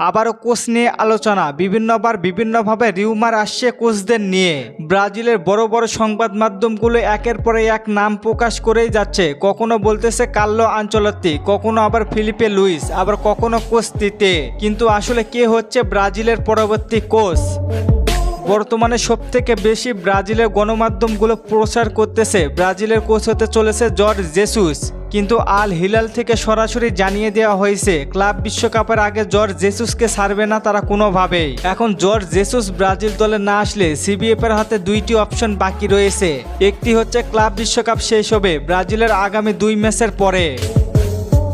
আবারও কোচ নিয়ে আলোচনা। বিভিন্নবার বিভিন্নভাবে রিউমার আসছে কোচদের নিয়ে। ব্রাজিলের বড় বড় সংবাদ মাধ্যমগুলো একের পরে এক নাম প্রকাশ করেই যাচ্ছে। কখনো বলতেছে কাল্লো আঞ্চলত্তি, কখনো আবার ফিলিপে লুইস, আবার কখনো কোচ দিতে কিন্তু আসলে কে হচ্ছে ব্রাজিলের পরবর্তী কোচ? বর্তমানে সব থেকে বেশি ব্রাজিলের গণমাধ্যমগুলো প্রচার করতেছে। ব্রাজিলের কোচ হতে চলেছে জর্জ জেসুস কিন্তু আল হিলাল থেকে সরাসরি জানিয়ে দেওয়া হয়েছে, ক্লাব বিশ্বকাপের আগে জর্জ জেসুসকে ছাড়বে না তারা কোনোভাবেই। এখন জর্জ জেসুস ব্রাজিল দলে না আসলে সিবিএফ এর হাতে দুইটি অপশন বাকি রয়েছে। একটি হচ্ছে ক্লাব বিশ্বকাপ শেষ হবে, ব্রাজিলের আগামী দুই ম্যাচের পরে।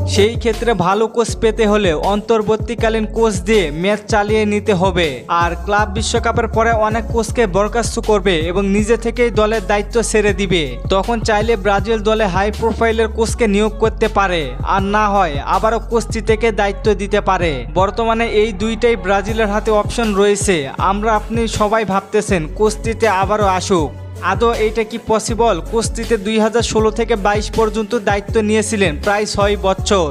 সেই ক্ষেত্রে ভালো কোচ পেতে হলে অন্তর্বর্তীকালীন কোচ দিয়ে ম্যাচ চালিয়ে নিতে হবে। আর ক্লাব বিশ্বকাপের পরে অনেক কোচকে বরখাস্ত করবে এবং নিজে থেকেই দলের দায়িত্ব ছেড়ে দিবে। তখন চাইলে ব্রাজিল দলে হাই প্রোফাইলের কোচকে নিয়োগ করতে পারে। আর না হয়, আবারও কোচটি থেকে দায়িত্ব দিতে পারে। বর্তমানে এই দুইটাই ব্রাজিলের হাতে অপশন রয়েছে। আমরা আপনি সবাই ভাবতেছেন, কোচটিতে আবারও আসুক। আদৌ এটা কি পসিবল কুস্তিতে দুই হাজার ষোলো থেকে বাইশ পর্যন্ত দায়িত্ব নিয়েছিলেন প্রায় ছয় বছর।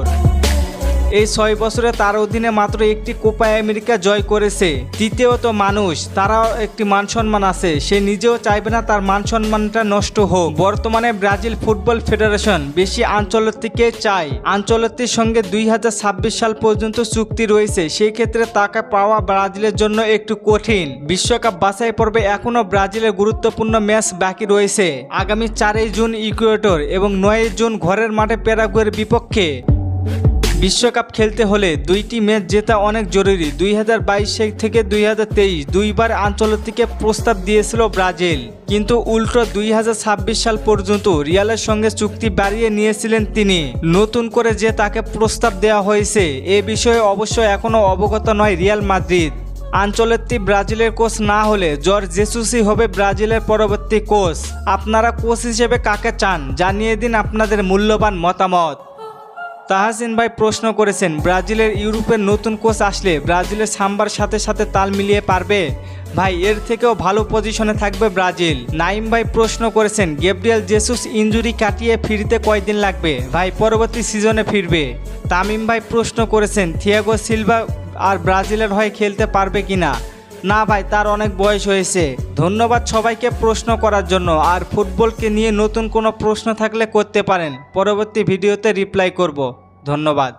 এই ছয় বছরে তার অধীনে মাত্র একটি কোপা আমেরিকা জয় করেছে। তৃতীয়ত মানুষ, তারাও একটি মান সম্মান আছে। সে নিজেও চাইবে না তার মান সম্মানটা নষ্ট হোক। বর্তমানে ব্রাজিল ফুটবল ফেডারেশন বেশি আঞ্চলিককে চায়। আঞ্চলিকটির সঙ্গে দুই হাজার ছাব্বিশ সাল পর্যন্ত চুক্তি রয়েছে। সেই ক্ষেত্রে তাকে পাওয়া ব্রাজিলের জন্য একটু কঠিন। বিশ্বকাপ বাছাই পর্বে এখনও ব্রাজিলের গুরুত্বপূর্ণ ম্যাচ বাকি রয়েছে। আগামী চারই জুন ইকুয়েটর এবং নয়ই জুন ঘরের মাঠে প্যারাগুয়ের বিপক্ষে। বিশ্বকাপ খেলতে হলে দুইটি ম্যাচ জেতা অনেক জরুরি। দুই হাজার থেকে দুই হাজার দুইবার আঞ্চলিককে প্রস্তাব দিয়েছিল ব্রাজিল। কিন্তু উল্টো দুই হাজার ছাব্বিশ সাল পর্যন্ত রিয়ালের সঙ্গে চুক্তি বাড়িয়ে নিয়েছিলেন তিনি। নতুন করে যে তাকে প্রস্তাব দেওয়া হয়েছে, এ বিষয়ে অবশ্য এখনও অবগত নয় রিয়াল মাদ্রিদ। আঞ্চলেত্তি ব্রাজিলের কোচ না হলে জর্জ জেসুসি হবে ব্রাজিলের পরবর্তী কোচ। আপনারা কোচ হিসেবে কাকে চান? জানিয়ে দিন আপনাদের মূল্যবান মতামত। তাহাসিন ভাই প্রশ্ন করেছেন, ব্রাজিলের ইউরোপের নতুন কোচ আসলে ব্রাজিলের সাম্বার সাথে সাথে তাল মিলিয়ে পারবে? ভাই, এর থেকেও ভালো পজিশনে থাকবে ব্রাজিল। নাইম ভাই প্রশ্ন করেছেন, গেব্রিয়েল জেসুস ইঞ্জুরি কাটিয়ে ফিরতে কয়দিন লাগবে? ভাই, পরবর্তী সিজনে ফিরবে। তামিম ভাই প্রশ্ন করেছেন, থিয়াগো সিলভা আর ব্রাজিলের হয়ে খেলতে পারবে কিনা? না ভাই, তার অনেক বয়স হয়েছে। ধন্যবাদ সবাইকে প্রশ্ন করার জন্য। আর ফুটবলকে নিয়ে নতুন কোনো প্রশ্ন থাকলে করতে পারেন। পরবর্তী ভিডিওতে রিপ্লাই করব। ধন্যবাদ।